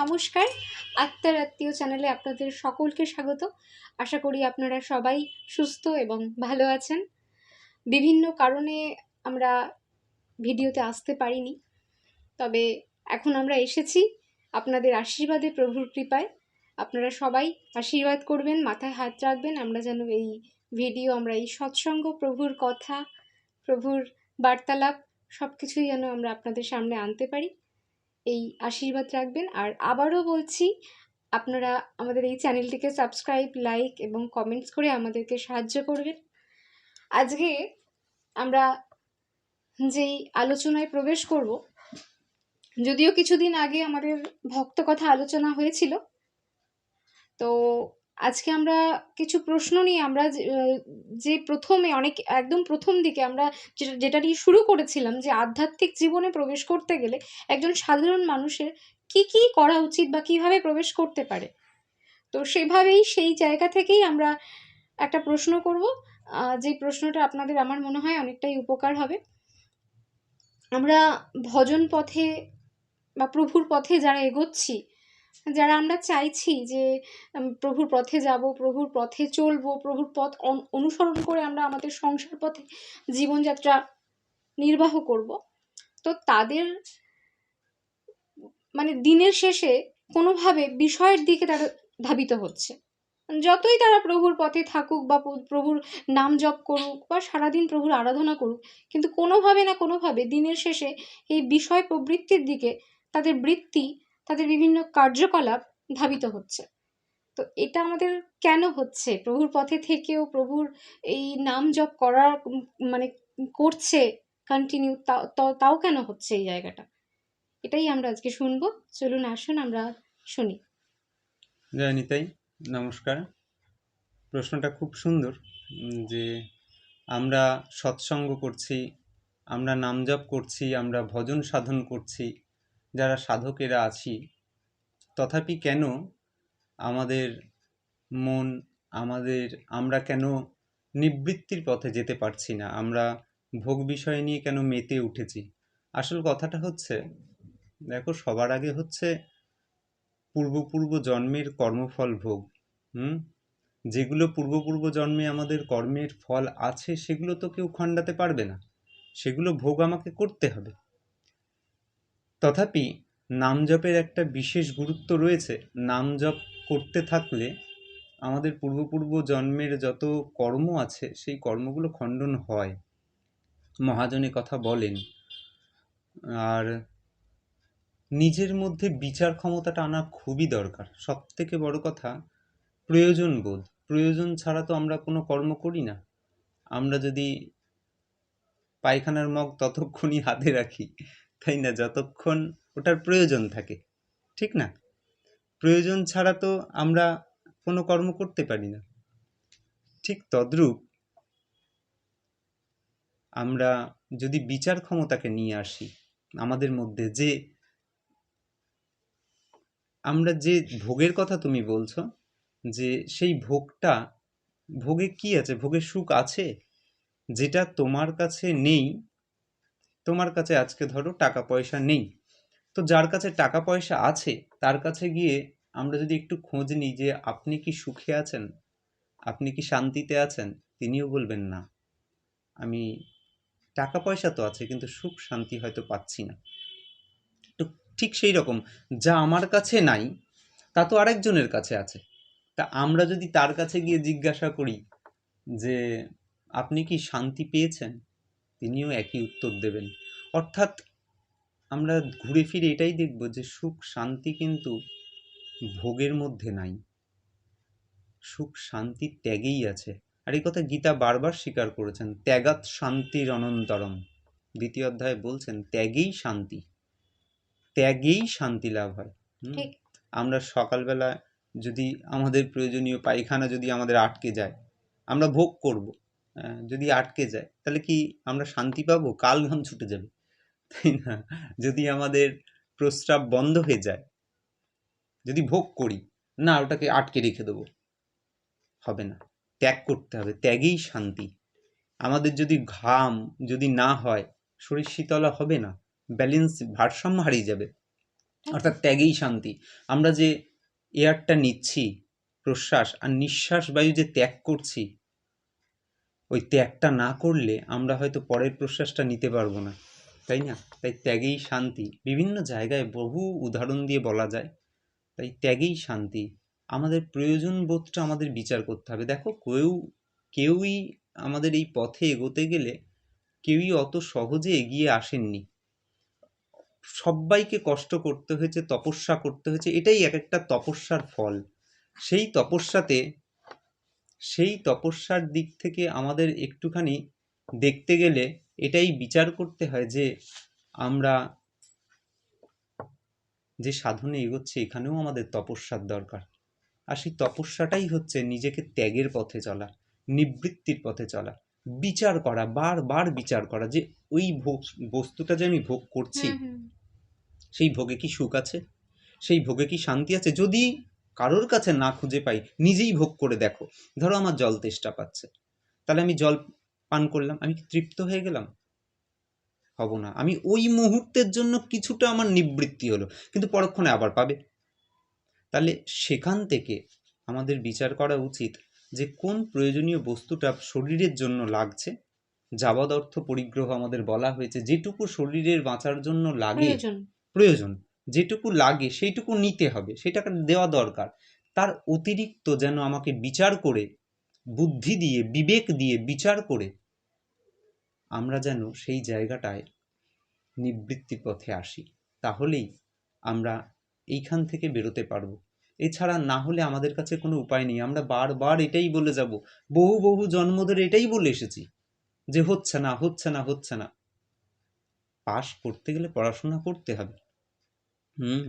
নমস্কার। আত্মার আত্মীয় চ্যানেলে আপনাদের সকলকে স্বাগত। আশা করি আপনারা সবাই সুস্থ এবং ভালো আছেন। বিভিন্ন কারণে আমরা ভিডিওতে আসতে পারিনি, তবে এখন আমরা এসেছি আপনাদের আশীর্বাদে প্রভুর কৃপায়। আপনারা সবাই আশীর্বাদ করবেন, মাথায় হাত রাখবেন, আমরা যেন এই ভিডিও, আমরা এই সৎসঙ্গ, প্রভুর কথা, প্রভুর বার্তালাপ সব কিছুই যেন আমরা আপনাদের সামনে আনতে পারি। এই আশীর্বাদ রাখবেন। আর আবারও বলছি, আপনারা আমাদের এই চ্যানেলটিকে সাবস্ক্রাইব, লাইক এবং কমেন্টস করে আমাদেরকে সাহায্য করবেন। আজকে আমরা যেই আলোচনায় প্রবেশ করব, যদিও কিছুদিন আগে আমাদের ভক্ত কথা আলোচনা হয়েছিল, তো আজকে আমরা কিছু প্রশ্ন নিয়ে আমরা যে- প্রথমে অনেক, একদম প্রথম দিকে আমরা যেটা যেটা দিয়ে শুরু করেছিলাম যে আধ্যাত্মিক জীবনে প্রবেশ করতে গেলে একজন সাধারণ মানুষের কি কি করা উচিত বা কীভাবে প্রবেশ করতে পারে? তো সেভাবেই সেই জায়গা থেকেই আমরা একটা প্রশ্ন করব। যে প্রশ্নটা আপনাদের আমার মনে হয় অনেকটাই উপকার হবে। আমরা ভজন পথে বা প্রভুর পথে যারা এগোচ্ছি যারা আমরা চাইছি যে প্রভুর পথে যাব, প্রভুর পথে চলব, প্রভুর পথ অন- অনুসরণ করে আমরা আমাদের সংসার পথে জীবনযাত্রা নির্বাহ করব, তো তাদের মানে দিনের শেষে কোনোভাবে বিষয়ের দিকে তারা ধাবিত হচ্ছে। যতই তারা প্রভুর পথে থাকুক বা প্রভুর নাম জপ করুক বা সারাদিন প্রভুর আরাধনা করুক, কিন্তু কোনোভাবে না কোনোভাবে দিনের শেষে এই বিষয় প্রবৃত্তির দিকে তাদের বৃত্তি তাদের বিভিন্ন কার্যকলাপ ধাবিত হচ্ছে। তো এটা আমাদের কেন হচ্ছে? প্রভুর পথে থেকেও প্রভুর এই নাম জপ করার মানে করছে কন্টিনিউ তাও কেন হচ্ছে এই জায়গাটা? এটাই আমরা আজকে শুনব। চলুন, আসুন, আমরা শুনি। জয় নিতাই নমস্কার। প্রশ্নটা খুব সুন্দর যে আমরা সৎসঙ্গ করছি, আমরা নামজপ করছি, আমরা ভজন সাধন করছি যারা সাধকেরা আছি, তথাপি কেন আমাদের মন, আমাদের, আমরা কেন নিবৃত্তির পথে যেতে পারছি না? আমরা ভোগ বিষয় নিয়ে কেন মেতে উঠেছি? আসল কথাটা হচ্ছে, দেখো সবার আগে হচ্ছে পূর্বপূর্ব জন্মের কর্মফল ভোগ, হুম? যেগুলো পূর্বপূর্ব জন্মে আমাদের কর্মের ফল আছে, সেগুলো তো কেউ খণ্ডাতে পারবে না। সেগুলো ভোগ আমাকে করতে হবে। তথাপি নাম জপের একটা বিশেষ গুরুত্ব রয়েছে। নাম জপ করতে থাকলে আমাদের পূর্বপূর্ব জন্মের যত কর্ম আছে, সেই কর্মগুলো খণ্ডন হয়। মহাজনে কথা বলেন, আর নিজের মধ্যে বিচার ক্ষমতাটা আনা খুবই দরকার। সব থেকে বড় কথা, প্রয়োজন বোধ। প্রয়োজন ছাড়া তো আমরা কোনো কর্ম করি না। আমরা যদি পায়খানার মগ ততক্ষণই হাতে রাখি। তাই না, যতক্ষণ ওটার প্রয়োজন থাকে, ঠিক না? প্রয়োজন ছাড়া তো আমরা কোনো কর্ম করতে পারি না। ঠিক তদ্রূপ আমরা যদি বিচার ক্ষমতাকে নিয়ে আসি, আমাদের মধ্যে যে আমরা যে ভোগের কথা তুমি বলছো, যে সেই ভোগটা, ভোগে কি আছে? ভোগের সুখ আছে? যেটা তোমার কাছে নেই তোমার কাছে আজকে ধরো টাকা পয়সা নেই। তো যার কাছে টাকা পয়সা আছে, তার কাছে গিয়ে আমরা যদি একটু খোঁজ নিই যে আপনি কি সুখে আছেন, আপনি কি শান্তিতে আছেন, তিনিও বলবেন না। আমি, টাকা পয়সা তো আছে, কিন্তু সুখ, শান্তি হয়তো পাচ্ছি না। তো ঠিক সেই রকম, যা আমার কাছে নাই, তা তো আরেকজনের কাছে আছে। তা আমরা যদি তার কাছে গিয়ে জিজ্ঞাসা করি যে, আপনি কি শান্তি পেয়েছেন? তিনিও একই উত্তর দেবেন। অর্থাৎ আমরা ঘুরে ফিরে এটাই দেখব যে সুখ শান্তি কিন্তু ভোগের মধ্যে নাই। সুখ শান্তি ত্যাগেই আছে। আর এই কথা গীতা বারবার স্বীকার করেছেন ত্যাগাত শান্তির অনন্তরম। দ্বিতীয় অধ্যায়ে বলছেন ত্যাগেই শান্তি। ত্যাগেই শান্তি লাভ হয়। আমরা সকালবেলা যদি আমাদের প্রয়োজনীয় পায়খানা যদি আমাদের আটকে যায় আমরা ভোগ করব। যদি আটকে যায়, তাহলে কি আমরা শান্তি পাবো? কাল ঘাম ছুটে যাবে। তাই না? যদি আমাদের প্রস্রাব বন্ধ হয়ে যায়, যদি ভোগ করি, না, ওটাকে আটকে রেখে দেবো। হবে না। ত্যাগ করতে হবে। ত্যাগেই শান্তি। আমাদের যদি ঘাম যদি না হয়, শরীর শীতলা হবে না। ব্যালেন্স ভারসাম্য হারিয়ে যাবে। অর্থাৎ ত্যাগেই শান্তি। আমরা যে এয়ারটা নিচ্ছি, প্রশ্বাস আর নিঃশ্বাস বায়ু যে ত্যাগ করছি ওই ত্যাগটা না করলে আমরা হয়তো পরের প্রশ্বাসটা নিতে পারব না। তাই না? তাই ত্যাগেই শান্তি। বিভিন্ন জায়গায় বহু উদাহরণ দিয়ে বলা যায়, তাই ত্যাগেই শান্তি। আমাদের প্রয়োজন বোধটা আমাদের বিচার করতে হবে। দেখো, কেউ, কেউই আমাদের এই পথে এগোতে গেলে কেউই অত সহজে এগিয়ে আসেননি। সব্বাইকে কষ্ট করতে হয়েছে, তপস্যা করতে হয়েছে, এটাই এক একটা তপস্যার ফল। সেই তপস্যাতে সেই তপস্যার দিক থেকে আমাদের একটুখানি দেখতে গেলে এটাই বিচার করতে হয় যে আমরা যে সাধনে এগোচ্ছে এখানেও আমাদের তপস্যার দরকার। আর সেই তপস্যাটাই হচ্ছে নিজেকে ত্যাগের পথে চলা নিবৃত্তির পথে চলা বিচার করা বারবার বিচার করা যে ওই ভোগ বস্তুটা যে আমি ভোগ করছি। সেই ভোগে কি সুখ আছে? সেই ভোগে কি শান্তি আছে? যদি কারোর কাছে না খুঁজে পাই নিজেই ভোগ করে দেখো। ধরো আমার জল তেষ্টা পাচ্ছে। তাহলে আমি জল পান করলাম আমি কি তৃপ্ত হয়ে গেলাম? হব না। আমি ওই মুহূর্তের জন্য কিছুটা আমার নিবৃত্তি হলো কিন্তু পরক্ষণে আবার পাবে। তাহলে সেখান থেকে আমাদের বিচার করা উচিত যে কোন প্রয়োজনীয় বস্তুটা শরীরের জন্য লাগছে। যাবদ অর্থ পরিগ্রহ আমাদের বলা হয়েছে যেটুকু শরীরের বাঁচার জন্য লাগে। প্রয়োজন। প্রয়োজন। যেটুকু লাগে সেইটুকু নিতে হবে, সেটাকে দেওয়া দরকার। তার অতিরিক্ত যেন আমাকে বিচার করে, বুদ্ধি দিয়ে, বিবেক দিয়ে বিচার করে, আমরা যেন সেই জায়গাটায় নিবৃত্তির পথে আসি, তাহলেই আমরা এইখান থেকে বেরোতে পারব। এছাড়া না হলে আমাদের কাছে কোনো উপায় নেই। আমরা বারবার এটাই বলে যাব, বহু বহু জন্ম ধরে এটাই বলে এসেছি যে হচ্ছে না হচ্ছে না হচ্ছে না। পাশ করতে গেলে পড়াশোনা করতে হবে। হুম।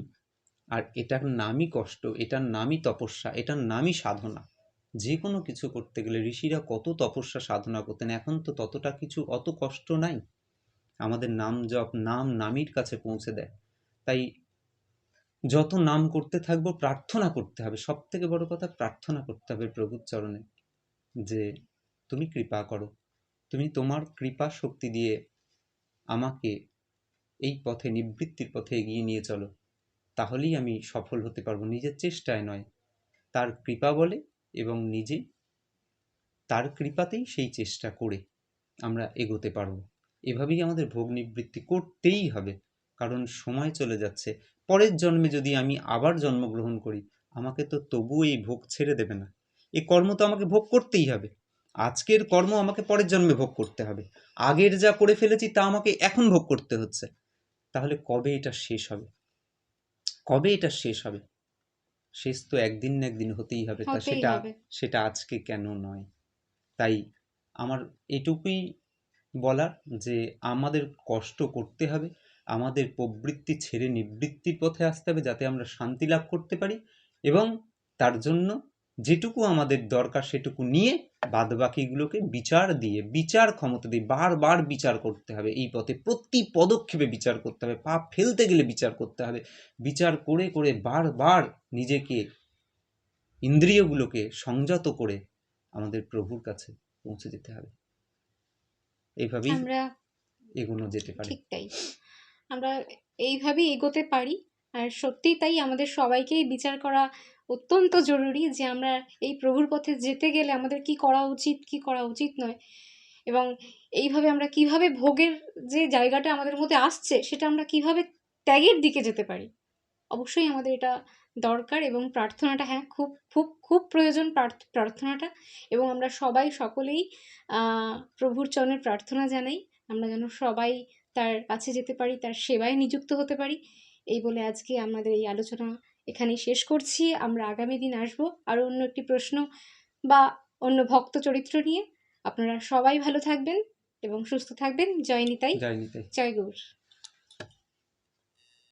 আর এটার নামই কষ্ট, এটার নামই তপস্যা, এটার নামই সাধনা। যে কোনো কিছু করতে গেলে ঋষিরা কত তপস্যা সাধনা করতেন, এখন তো ততটা কিছু, অত কষ্ট নাই। আমাদের নাম জপ, নাম নামির কাছে পৌঁছে দেয়। তাই যত নাম করতে থাকব, প্রার্থনা করতে হবে। সব থেকে বড় কথা, প্রার্থনা করতে হবে প্রভুর চরণে যে, তুমি কৃপা করো। তুমি তোমার কৃপা শক্তি দিয়ে আমাকে এই পথে, নিবৃত্তির পথে এগিয়ে নিয়ে চলো। তাহলেই আমি সফল হতে পারব। নিজের চেষ্টায় নয়, তার কৃপা বলে এবং নিজে তার কৃপাতেই সেই চেষ্টা করে আমরা এগোতে পারব। এভাবেই আমাদের ভোগ নিবৃত্তি করতেই হবে, কারণ সময় চলে যাচ্ছে। পরের জন্মে যদি আমি আবার জন্মগ্রহণ করি, আমাকে তো তবু এই ভোগ ছেড়ে দেবে না। এই কর্ম তো আমাকে ভোগ করতেই হবে। আজকের কর্ম আমাকে পরের জন্মে ভোগ করতে হবে। আগের যা করে ফেলেছি, তা আমাকে এখন ভোগ করতে হচ্ছে। তাহলে কবে এটা শেষ হবে? কবে এটা শেষ হবে? শেষ তো একদিন না একদিন হতেই হবে। তা সেটা সেটা আজকে কেন নয়? তাই আমার এটুকুই বলার যে আমাদের কষ্ট করতে হবে আমাদের প্রবৃত্তি ছেড়ে নিবৃত্তির পথে আসতে হবে যাতে আমরা শান্তি লাভ করতে পারি এবং তার জন্য যেটুকু আমাদের দরকার সেটুকু নিয়ে বাদবাকিগুলোকে বিচার দিয়ে বিচার ক্ষমতা দিয়ে বারবার বিচার করতে হবে। এই পথে প্রতি পদক্ষেপে বিচার করতে হবে। পা ফেলতে গেলে বিচার করতে হবে। বিচার করে করে বারবার নিজেকে ইন্দ্রিয়গুলোকে সংযত করে আমাদের প্রভুর কাছে পৌঁছে যেতে হবে। এইভাবেই আমরা এগোনো যেতে পারি। ঠিক তাই। আমরা এইভাবেই এগোতে পারি। আর সত্যিই তাই আমাদের সবাইকেই বিচার করা অত্যন্ত জরুরি যে আমরা এই প্রভুর পথে যেতে গেলে আমাদের কি করা উচিত, কি করা উচিত নয়। এবং এইভাবে আমরা কীভাবে ভোগের যে জায়গাটা আমাদের মধ্যে আসছে, সেটা আমরা কীভাবে ত্যাগের দিকে যেতে পারি? অবশ্যই আমাদের এটা দরকার এবং প্রার্থনাটা হ্যাঁ খুব খুব খুব প্রয়োজন প্রার্থনাটা। এবং আমরা সবাই সকলেই প্রভুর চরণের প্রার্থনা জানাই। আমরা যেন সবাই তার কাছে যেতে পারি, তার সেবায় নিযুক্ত হতে পারি। এই বলে আজকে আমাদের এই আলোচনা এখানেই শেষ করছি। আমরা আগামী দিন আসব আরও অন্য একটি প্রশ্ন বা অন্য ভক্ত চরিত্র নিয়ে। আপনারা সবাই ভালো থাকবেন এবং সুস্থ থাকবেন। জয় নিতাই। জয় নিতাই। জয় গৌর।